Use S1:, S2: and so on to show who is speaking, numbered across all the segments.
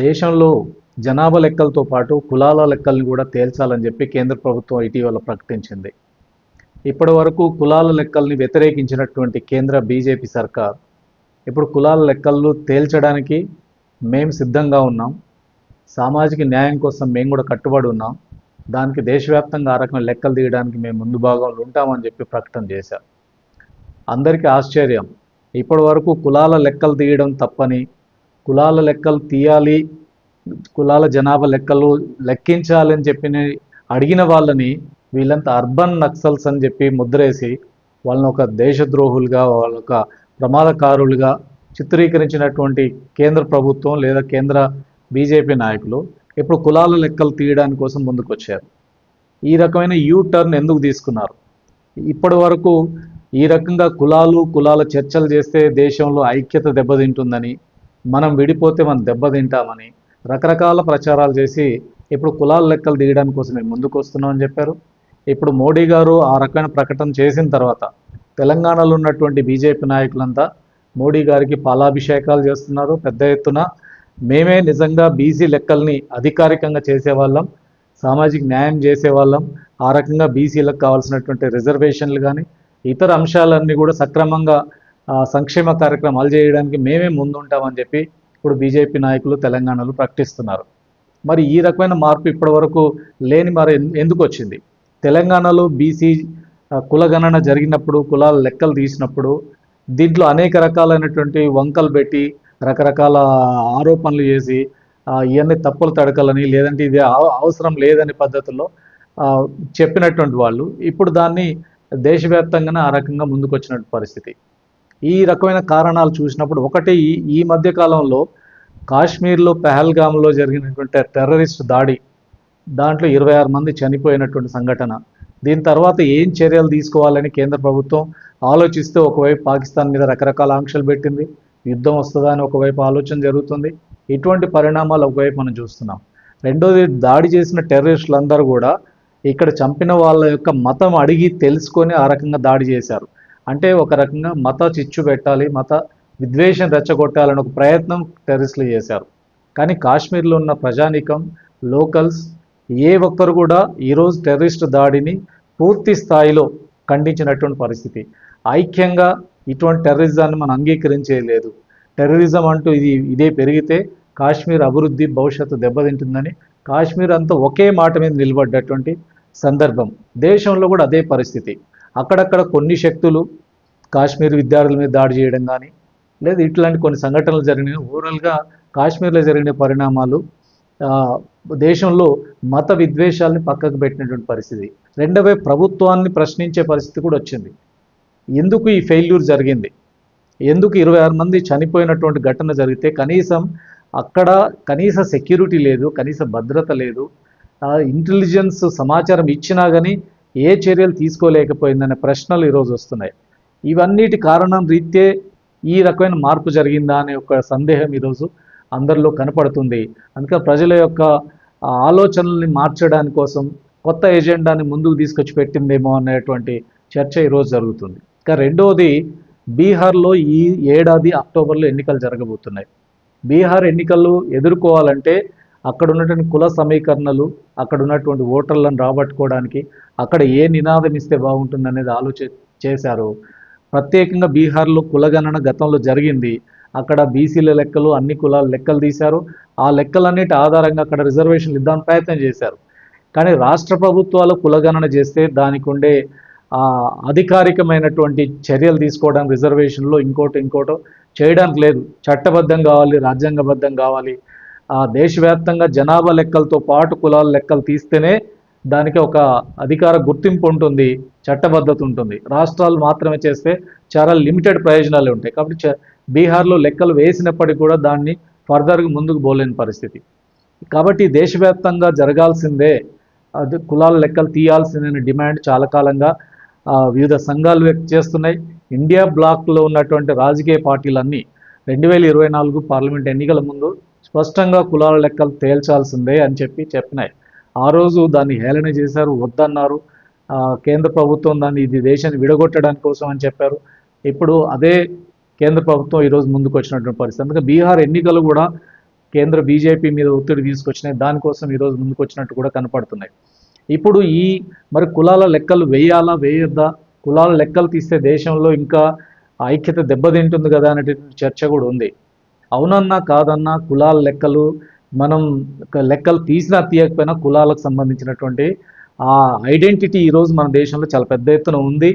S1: దేశంలో జనాభా లెక్కలతో పాటు కులాల లెక్కల్ని కూడా తేల్చాలని చెప్పి కేంద్ర ప్రభుత్వం ఇటీవల ప్రకటించింది. ఇప్పటి వరకు కులాల లెక్కల్ని వ్యతిరేకించినటువంటి కేంద్ర బీజేపీ సర్కార్ ఇప్పుడు కులాల లెక్కలు తేల్చడానికి మేము సిద్ధంగా ఉన్నాం. సామాజిక న్యాయం కోసం మేము కూడా కట్టుబడి ఉన్నాం. దానికి దేశవ్యాప్తంగా ఆ రకమైన లెక్కలు తీయడానికి మేము ముందు భాగంలో ఉంటామని చెప్పి ప్రకటన చేశారు. అందరికీ ఆశ్చర్యం. ఇప్పటి వరకు కులాల లెక్కలు తీయడం తప్పని కులాల లెక్కలు తీయాలి కులాల జనాభా లెక్కలు లెక్కించాలని చెప్పి అడిగిన వాళ్ళని వీళ్ళంతా అర్బన్ నక్సల్స్ అని చెప్పి ముద్రేసి వాళ్ళని ఒక దేశద్రోహులుగా వాళ్ళ ఒక ప్రమాదకారులుగా చిత్రీకరించినటువంటి కేంద్ర ప్రభుత్వం లేదా కేంద్ర బీజేపీ నాయకులు ఇప్పుడు కులాల లెక్కలు తీయడాని కోసం ముందుకొచ్చారు. ఈ రకమైన యూ టర్న్ ఎందుకు తీసుకున్నారు? ఇప్పటి వరకు ఈ రకంగా కులాలు కులాల చర్చలు చేస్తే దేశంలో ఐక్యత దెబ్బతింటుందని మనం విడిపోతే మనం దెబ్బతింటామని రకరకాల ప్రచారాలు చేసి ఇప్పుడు కులాల లెక్కలు దిగడానికి కోసం మేము ముందుకు వస్తున్నామని చెప్పారు. ఇప్పుడు మోడీ గారు ఆ రకమైన ప్రకటన చేసిన తర్వాత తెలంగాణలో ఉన్నటువంటి బీజేపీ నాయకులంతా మోడీ గారికి పాలాభిషేకాలు చేస్తున్నారు. పెద్ద ఎత్తున మేమే నిజంగా బీసీ లెక్కల్ని అధికారికంగా చేసేవాళ్ళం సామాజిక న్యాయం చేసేవాళ్ళం. ఆ రకంగా బీసీలకు కావాల్సినటువంటి రిజర్వేషన్లు కానీ ఇతర అంశాలన్నీ కూడా సక్రమంగా సంక్షేమ కార్యక్రమాలు చేయడానికి మేమే ముందుంటామని చెప్పి ఇప్పుడు బీజేపీ నాయకులు తెలంగాణలో ప్రకటిస్తున్నారు. మరి ఈ రకమైన మార్పు ఇప్పటివరకు లేని మరి ఎందుకు వచ్చింది తెలంగాణలో బీసీ కులగణన జరిగినప్పుడు కులాల లెక్కలు తీసినప్పుడు దీంట్లో అనేక రకాలైనటువంటి వంకలు పెట్టి రకరకాల ఆరోపణలు చేసి ఇవన్నీ తప్పులు తడకలని లేదంటే ఇది అవ- అవసరం లేదని పద్ధతుల్లో చెప్పినటువంటి వాళ్ళు ఇప్పుడు దాన్ని దేశవ్యాప్తంగానే ఆ రకంగా ముందుకు వచ్చినటువంటి పరిస్థితి. ఈ రకమైన కారణాలు చూసినప్పుడు ఒకటి ఈ ఈ మధ్య కాలంలో కాశ్మీర్లో పెహల్గామ్లో జరిగినటువంటి టెర్రరిస్ట్ దాడి దాంట్లో ఇరవై ఆరు మంది చనిపోయినటువంటి సంఘటన. దీని తర్వాత ఏం చర్యలు తీసుకోవాలని కేంద్ర ప్రభుత్వం ఆలోచిస్తే ఒకవైపు పాకిస్తాన్ మీద రకరకాల ఆంక్షలు పెట్టింది యుద్ధం వస్తుందా అని ఒకవైపు ఆలోచన జరుగుతుంది. ఇటువంటి పరిణామాలు ఒకవైపు మనం చూస్తున్నాం. రెండోది దాడి చేసిన టెర్రరిస్టులందరూ కూడా ఇక్కడ చంపిన వాళ్ళ యొక్క మతం అడిగి తెలుసుకొని ఆ రకంగా దాడి చేశారు. అంటే ఒక రకంగా మత చిచ్చు పెట్టాలి మత విద్వేషం రెచ్చగొట్టాలని ఒక ప్రయత్నం టెర్రరిస్టులు చేశారు. కానీ కాశ్మీర్లో ఉన్న ప్రజానీకం లోకల్స్ ఏ ఒక్కరు కూడా ఈరోజు టెర్రరిస్ట్ దాడిని పూర్తి స్థాయిలో ఖండించినటువంటి పరిస్థితి. ఐక్యంగా ఇటువంటి టెర్రరిజాన్ని మనం అంగీకరించేయలేదు. టెర్రరిజం అంటూ ఇది ఇదే పెరిగితే కాశ్మీర్ అభివృద్ధి భవిష్యత్తు దెబ్బతింటుందని కాశ్మీర్ అంతా ఒకే మాట మీద నిలబడ్డటువంటి సందర్భం. దేశంలో కూడా అదే పరిస్థితి. అక్కడక్కడ కొన్ని శక్తులు కాశ్మీర్ విద్యార్థుల మీద దాడి చేయడం కానీ లేదా ఇట్లాంటి కొన్ని సంఘటనలు జరిగిన ఓవరాల్గా కాశ్మీర్లో జరిగిన పరిణామాలు దేశంలో మత విద్వేషాలని పక్కకు పెట్టినటువంటి పరిస్థితి. రెండవే ప్రభుత్వాన్ని ప్రశ్నించే పరిస్థితి కూడా వచ్చింది. ఎందుకు ఈ ఫెయిల్యూర్ జరిగింది? ఎందుకు ఇరవై ఆరు మంది చనిపోయినటువంటి ఘటన జరిగితే కనీసం అక్కడ కనీస సెక్యూరిటీ లేదు కనీస భద్రత లేదు. ఇంటెలిజెన్స్ సమాచారం ఇచ్చినా కానీ ఏ చర్యలు తీసుకోలేకపోయిందనే ప్రశ్నలు ఈరోజు వస్తున్నాయి. ఇవన్నిటి కారణం రీత్యే ఈ రకమైన మార్పు జరిగిందా అనే ఒక సందేహం ఈరోజు అందరిలో కనపడుతుంది. అందుకే ప్రజల యొక్క ఆలోచనల్ని మార్చడానికి కోసం కొత్త ఎజెండాని ముందుకు తీసుకొచ్చి పెట్టిందేమో అనేటువంటి చర్చ ఈరోజు జరుగుతుంది. ఇంకా రెండవది బీహార్లో ఈ ఏడాది అక్టోబర్లో ఎన్నికలు జరగబోతున్నాయి. బీహార్ ఎన్నికలు ఎదుర్కోవాలంటే అక్కడ ఉన్నటువంటి కుల సమీకరణలు అక్కడ ఉన్నటువంటి ఓటర్లను రాబట్టుకోవడానికి అక్కడ ఏ నినాదం ఇస్తే బాగుంటుంది అనేది ఆలోచన చేశారు. ప్రత్యేకంగా బీహార్లో కులగణన గతంలో జరిగింది. అక్కడ బీసీల లెక్కలు అన్ని కులాల లెక్కలు తీశారు. ఆ లెక్కలన్నిటి ఆధారంగా అక్కడ రిజర్వేషన్లు ఇద్దామని ప్రయత్నం చేశారు. కానీ రాష్ట్ర ప్రభుత్వాలు కులగణన చేస్తే దానికి ఉండే అధికారికమైనటువంటి చర్యలు తీసుకోవడానికి రిజర్వేషన్లో ఇంకోటి ఇంకోటో చేయడానికి లేదు. చట్టబద్ధం కావాలి రాజ్యాంగబద్ధం కావాలి. ఆ దేశవ్యాప్తంగా జనాభా లెక్కలతో పాటు కులాల లెక్కలు తీస్తేనే దానికి ఒక అధికార గుర్తింపు ఉంటుంది చట్టబద్ధత ఉంటుంది. రాష్ట్రాలు మాత్రమే చేస్తే చాలా లిమిటెడ్ ప్రయోజనాలు ఉంటాయి. కాబట్టి చ- బీహార్లో లెక్కలు వేసినప్పటికీ కూడా దాన్ని ఫర్దర్గా ముందుకు పోలేని పరిస్థితి. కాబట్టి దేశవ్యాప్తంగా జరగాల్సిందే అది కులాల లెక్కలు తీయాల్సిందనే డిమాండ్ చాలా కాలంగా వివిధ సంఘాలు వ్యక్తం చేస్తున్నాయి. ఇండియా బ్లాక్లో ఉన్నటువంటి రాజకీయ పార్టీలన్నీ రెండు వేల ఇరవై నాలుగు పార్లమెంట్ ఎన్నికల ముందు స్పష్టంగా కులాల లెక్కలు తేల్చాల్సిందే అని చెప్పి చెప్పినాయి. ఆ రోజు దాన్ని హేళన చేశారు వద్దన్నారు. కేంద్ర ప్రభుత్వం దాన్ని ఇది దేశాన్ని విడగొట్టడానికి కోసం అని చెప్పారు. ఇప్పుడు అదే కేంద్ర ప్రభుత్వం ఈరోజు ముందుకు వచ్చినటువంటి పరిస్థితి. అందుకే బీహార్ ఎన్నికలు కూడా కేంద్ర బీజేపీ మీద ఒత్తిడి తీసుకొచ్చినాయి. దానికోసం ఈరోజు ముందుకు వచ్చినట్టు కూడా కనపడుతున్నాయి. ఇప్పుడు ఈ మరి కులాల లెక్కలు వేయాలా వేయొద్దా? కులాల లెక్కలు తీస్తే దేశంలో ఇంకా ఐక్యత దెబ్బతింటుంది కదా అనేటువంటి చర్చ కూడా ఉంది. అవునన్నా కాదన్నా కులాల లెక్కలు మనం లెక్కలు తీసినా తీయకపోయినా కులాలకు సంబంధించినటువంటి ఆ ఐడెంటిటీ ఈరోజు మన దేశంలో చాలా పెద్ద ఎత్తున ఉంది.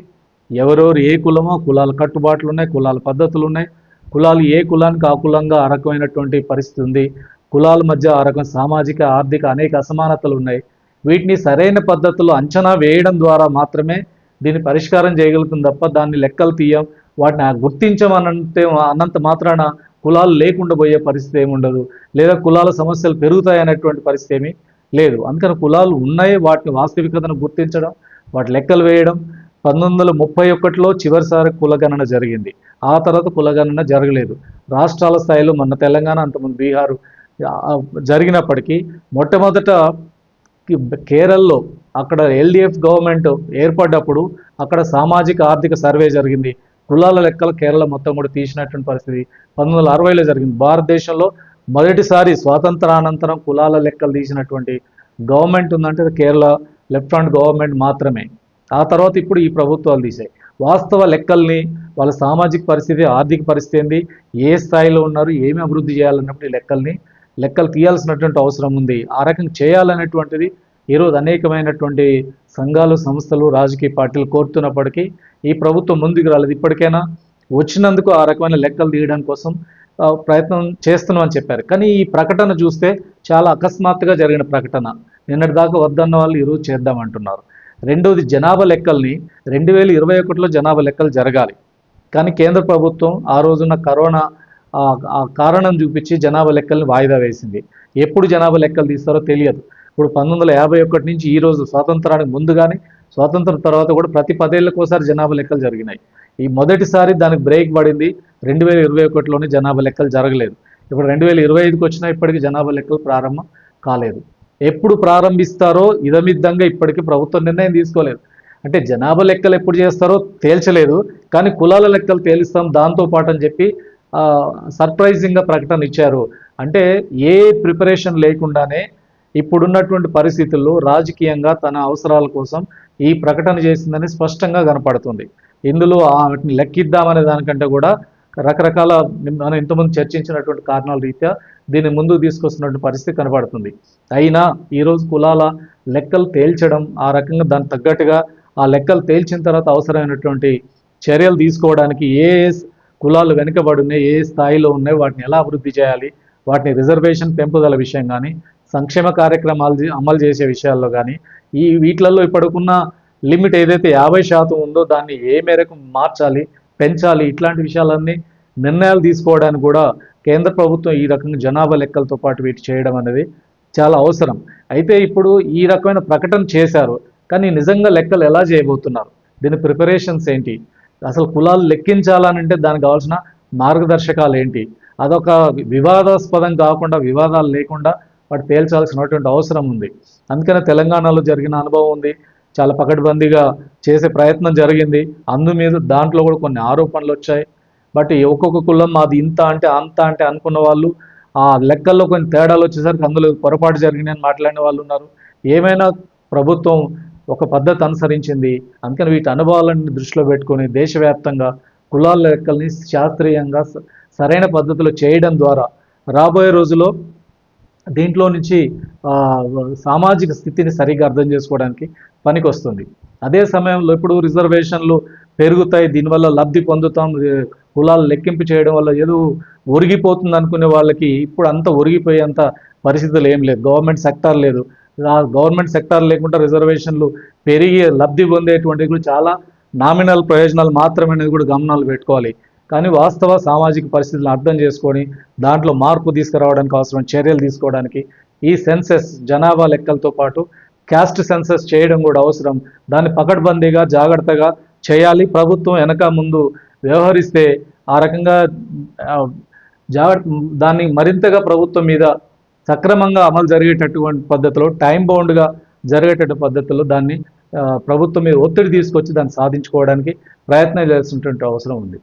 S1: ఎవరెవరు ఏ కులమో కులాల కట్టుబాట్లు ఉన్నాయి కులాల పద్ధతులు ఉన్నాయి కులాలు ఏ కులానికి ఆ కులంగా ఆ రకమైనటువంటి పరిస్థితి ఉంది. కులాల మధ్య ఆ రకం సామాజిక ఆర్థిక అనేక అసమానతలు ఉన్నాయి. వీటిని సరైన పద్ధతిలో అంచనా వేయడం ద్వారా మాత్రమే దీన్ని పరిష్కారం చేయగలుగుతుంది తప్ప దాన్ని లెక్కలు తీయం వాటిని గుర్తించమనంటే అన్నంత మాత్రాన కులాలు లేకుండా పోయే పరిస్థితి ఏముండదు లేదా కులాల సమస్యలు పెరుగుతాయి అనేటువంటి పరిస్థితి ఏమీ లేదు. అందుకని కులాలు ఉన్నాయి వాటిని వాస్తవికతను గుర్తించడం వాటి లెక్కలు వేయడం. పంతొమ్మిది వందల ముప్పై ఒకటిలో చివరిసారి కులగణన జరిగింది. ఆ తర్వాత కులగణన జరగలేదు. రాష్ట్రాల స్థాయిలో మన తెలంగాణ అంతకుముందు బీహార్ జరిగినప్పటికీ మొట్టమొదట కేరళలో అక్కడ ఎల్డిఎఫ్ గవర్నమెంట్ ఏర్పడ్డప్పుడు అక్కడ సామాజిక ఆర్థిక సర్వే జరిగింది. కులాల లెక్కలు కేరళ మొత్తం కూడా తీసినటువంటి పరిస్థితి. పంతొమ్మిది వందల అరవైలో జరిగింది. భారతదేశంలో మొదటిసారి స్వాతంత్రానంతరం కులాల లెక్కలు తీసినటువంటి గవర్నమెంట్ ఉందంటే కేరళ లెఫ్ట్ హ్యాండ్ గవర్నమెంట్ మాత్రమే. ఆ తర్వాత ఇప్పుడు ఈ ప్రభుత్వాలు తీసాయి వాస్తవ లెక్కల్ని వాళ్ళ సామాజిక పరిస్థితి ఆర్థిక పరిస్థితి ఏంది ఏ స్థాయిలో ఉన్నారు ఏమి అభివృద్ధి చేయాలన్నప్పుడు ఈ లెక్కల్ని లెక్కలు తీయాల్సినటువంటి అవసరం ఉంది. ఆ రకంగా చేయాలనేటువంటిది ఈరోజు అనేకమైనటువంటి సంఘాలు సంస్థలు రాజకీయ పార్టీలు కోరుతున్నప్పటికీ ఈ ప్రభుత్వం ముందుకు రాలేదు. ఇప్పటికైనా వచ్చినందుకు ఆ రకమైన లెక్కలు తీయడం కోసం ప్రయత్నం చేస్తున్నామని చెప్పారు. కానీ ఈ ప్రకటన చూస్తే చాలా అకస్మాత్తుగా జరిగిన ప్రకటన. నిన్నటి దాకా వద్దన్న వాళ్ళు ఈరోజు చేద్దామంటున్నారు. రెండవది జనాభా లెక్కల్ని రెండు వేల ఇరవై ఒకటిలో జనాభా లెక్కలు జరగాలి. కానీ కేంద్ర ప్రభుత్వం ఆ రోజున కరోనా కారణం చూపించి జనాభా లెక్కల్ని వాయిదా వేసింది. ఎప్పుడు జనాభా లెక్కలు తీస్తారో తెలియదు. ఇప్పుడు పంతొమ్మిది వందల యాభై ఒకటి నుంచి ఈ రోజు స్వాతంత్రానికి ముందు కానీ స్వాతంత్రం తర్వాత కూడా ప్రతి పదేళ్ళకోసారి జనాభా లెక్కలు జరిగినాయి. ఈ మొదటిసారి దానికి బ్రేక్ పడింది. రెండు వేల ఇరవై ఒకటిలోనే జనాభా లెక్కలు జరగలేదు. ఇప్పుడు రెండు వేల ఇరవై ఐదుకి వచ్చినా ఇప్పటికీ జనాభా లెక్కలు ప్రారంభం కాలేదు. ఎప్పుడు ప్రారంభిస్తారో ఇదమిద్దంగా ఇప్పటికీ ప్రభుత్వం నిర్ణయం తీసుకోలేదు. అంటే జనాభా లెక్కలు ఎప్పుడు చేస్తారో తేల్చలేదు. కానీ కులాల లెక్కలు తేలిస్తాం దాంతో పాటు అని చెప్పి సర్ప్రైజింగ్గా ప్రకటన ఇచ్చారు. అంటే ఏ ప్రిపరేషన్ లేకుండానే ఇప్పుడున్నటువంటి పరిస్థితుల్లో రాజకీయంగా తన అవసరాల కోసం ఈ ప్రకటన చేసిందని స్పష్టంగా కనపడుతుంది. ఇందులో వాటిని లెక్కిద్దామనే దానికంటే కూడా రకరకాల మనం ఇంతకుముందు చర్చించినటువంటి కారణాల రీత్యా దీన్ని ముందుకు తీసుకొస్తున్నటువంటి పరిస్థితి కనబడుతుంది అయినా ఈరోజు కులాల లెక్కలు తేల్చడం ఆ రకంగా దానికి తగ్గట్టుగా ఆ లెక్కలు తేల్చిన తర్వాత అవసరమైనటువంటి చర్యలు తీసుకోవడానికి ఏ కులాలు వెనుకబడి ఉన్నాయి ఏ స్థాయిలో ఉన్నాయి వాటిని ఎలా అభివృద్ధి చేయాలి వాటిని రిజర్వేషన్ పెంపుదల విషయం కానీ సంక్షేమ కార్యక్రమాలు అమలు చేసే విషయాల్లో కానీ ఈ వీటిలలో ఇప్పటికున్న లిమిట్ ఏదైతే యాభై శాతం ఉందో దాన్ని ఏ మేరకు మార్చాలి పెంచాలి ఇట్లాంటి విషయాలన్నీ నిర్ణయాలు తీసుకోవడానికి కూడా కేంద్ర ప్రభుత్వం ఈ రకంగా జనాభా లెక్కలతో పాటు వీటి చేయడం అనేది చాలా అవసరం. అయితే ఇప్పుడు ఈ రకమైన ప్రకటన చేశారు కానీ నిజంగా లెక్కలు ఎలా చేయబోతున్నారు? దీని ప్రిపరేషన్స్ ఏంటి? అసలు కులాలు లెక్కించాలనంటే దానికి కావాల్సిన మార్గదర్శకాలు ఏంటి? అదొక వివాదాస్పదం కాకుండా వివాదాలు లేకుండా వాటి తేల్చాల్సినటువంటి అవసరం ఉంది. అందుకనే తెలంగాణలో జరిగిన అనుభవం ఉంది. చాలా పకడ్బందీగా చేసే ప్రయత్నం జరిగింది. అందు మీద దాంట్లో కూడా కొన్ని ఆరోపణలు వచ్చాయి. బట్ ఒక్కొక్క కులం మాది ఇంత అంటే అంత అంటే అనుకున్న వాళ్ళు ఆ లెక్కల్లో కొన్ని తేడాలు వచ్చేసరికి అందులో పొరపాటు జరిగినాయని మాట్లాడిన వాళ్ళు ఉన్నారు. ఏమైనా ప్రభుత్వం ఒక పద్ధతి అనుసరించింది. అందుకని వీటి అనుభవాలను దృష్టిలో పెట్టుకొని దేశవ్యాప్తంగా కులాల లెక్కల్ని శాస్త్రీయంగా స- సరైన పద్ధతిలో చేయడం ద్వారా రాబోయే రోజులో దీంట్లో నుంచి సామాజిక స్థితిని సరిగ్గా అర్థం చేసుకోవడానికి పనికి వస్తుంది అదే సమయంలో ఇప్పుడు రిజర్వేషన్లు పెరుగుతాయి. దీనివల్ల లబ్ధి పొందుతాం. కులాలు లెక్కింపు చేయడం వల్ల ఏదో ఒరిగిపోతుంది అనుకునే వాళ్ళకి ఇప్పుడు అంత ఒరిగిపోయేంత పరిస్థితులు ఏం లేదు. గవర్నమెంట్ సెక్టార్ లేదు. గవర్నమెంట్ సెక్టార్ లేకుండా రిజర్వేషన్లు పెరిగి లబ్ధి పొందేటువంటివి కూడా చాలా నామినల్ ప్రయోజనాలు మాత్రమే అనేది కూడా గమనాలు పెట్టుకోవాలి. కానీ వాస్తవ సామాజిక పరిస్థితులను అర్థం చేసుకొని దాంట్లో మార్పు తీసుకురావడానికి అవసరం చర్యలు తీసుకోవడానికి ఈ సెన్సెస్ జనాభా లెక్కలతో పాటు క్యాస్ట్ సెన్సెస్ చేయడం కూడా అవసరం. దాన్ని పకడ్బందీగా జాగ్రత్తగా చేయాలి. ప్రభుత్వం వెనక ముందు వ్యవహరిస్తే ఆ రకంగా జాగ్రత్త దాన్ని మరింతగా ప్రభుత్వం మీద సక్రమంగా అమలు జరిగేటటువంటి పద్ధతిలో టైం బౌండ్గా జరిగేటటువంటి పద్ధతిలో దాన్ని ప్రభుత్వం మీద ఒత్తిడి తీసుకొచ్చి దాన్ని సాధించుకోవడానికి ప్రయత్నం చేయాల్సినటువంటి అవసరం ఉంది.